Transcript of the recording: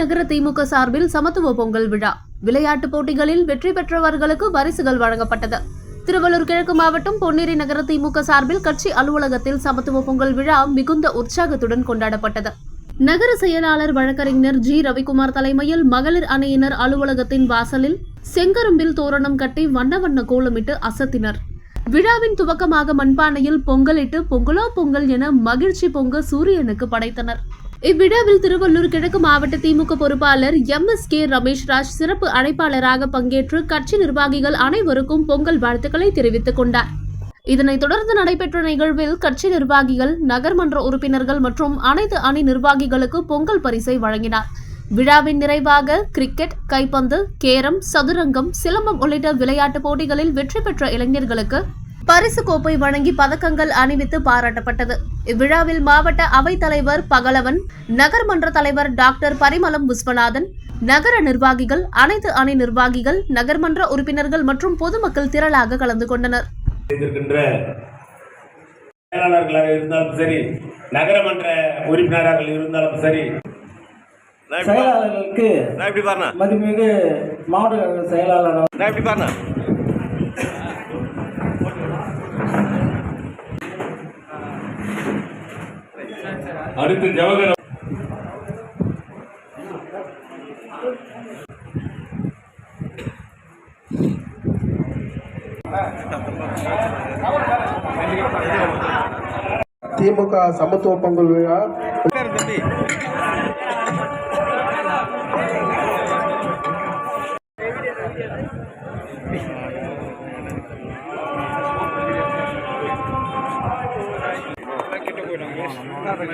நகர திமுக சார்பில் சமத்துவ பொங்கல் விழா. விளையாட்டுப் போட்டிகளில் வெற்றி பெற்றவர்களுக்கு பரிசுகள் வழங்கப்பட்டது. திருவள்ளூர் கிழக்கு மாவட்டம் பொன்னேரி நகர திமுக சார்பில் கட்சி அலுவலகத்தில் சமத்துவ பொங்கல் விழா மிகுந்த உற்சாகத்துடன் கொண்டாடப்பட்டது. நகர செயலாளர் வழக்கறிஞர் ஜி. ரவிக்குமார் தலைமையில் மகளிர் அணியினர் அலுவலகத்தின் வாசலில் செங்கரும்பில் தோரணம் கட்டி வண்ண வண்ண கோலமிட்டு அசத்தினர். விழாவின் துவக்கமாக மண்பானையில் பொங்கலிட்டு பொங்கலோ பொங்கல் என மகிழ்ச்சி பொங்க சூரியனுக்கு படைத்தனர். இவ்விழாவில் திருவள்ளூர் கிழக்கு மாவட்ட திமுக பொறுப்பாளர் எம் எஸ் கே ரமேஷ்ராஜ் சிறப்பு அழைப்பாளராக பங்கேற்று கட்சி நிர்வாகிகள் அனைவருக்கும் பொங்கல் வாழ்த்துக்களை தெரிவித்துக் கொண்டார். இதனைத் தொடர்ந்து நடைபெற்ற நிகழ்வில் கட்சி நிர்வாகிகள் நகர்மன்ற உறுப்பினர்கள் மற்றும் அனைத்து அணி நிர்வாகிகளுக்கு பொங்கல் பரிசை வழங்கினார். விழாவின் நிறைவாக கிரிக்கெட் கைப்பந்து கேரம் சதுரங்கம் சிலம்பம் உள்ளிட்ட விளையாட்டுப் போட்டிகளில் வெற்றி பெற்ற இளைஞர்களுக்கு பரிசு கோப்பை வழங்கி பதக்கங்கள் அணிவித்து பாராட்டப்பட்டது. இவ்விழாவில் மாவட்ட அவைத் தலைவர் பகலவன் நகர்மன்ற தலைவர் டாக்டர் பரிமளம் விஸ்வநாதன் நகர நிர்வாகிகள் அனைத்து அணி நிர்வாகிகள் நகர்மன்ற உறுப்பினர்கள் மற்றும் பொதுமக்கள் திரளாக கலந்து கொண்டனர். செயலாளர்களாக இருந்தாலும் சரி நகரமன்ற உறுப்பினராக இருந்தாலும் சரி நான் இப்படி பா- செயலாளர்களுக்கு நான் இப்படி பாருண்ணா? மதிமிகு மாவட்ட செயலாளர் அடுத்து ஜவஹர் திமுக சமத்துவ பொங்கல் விழா உட்காரு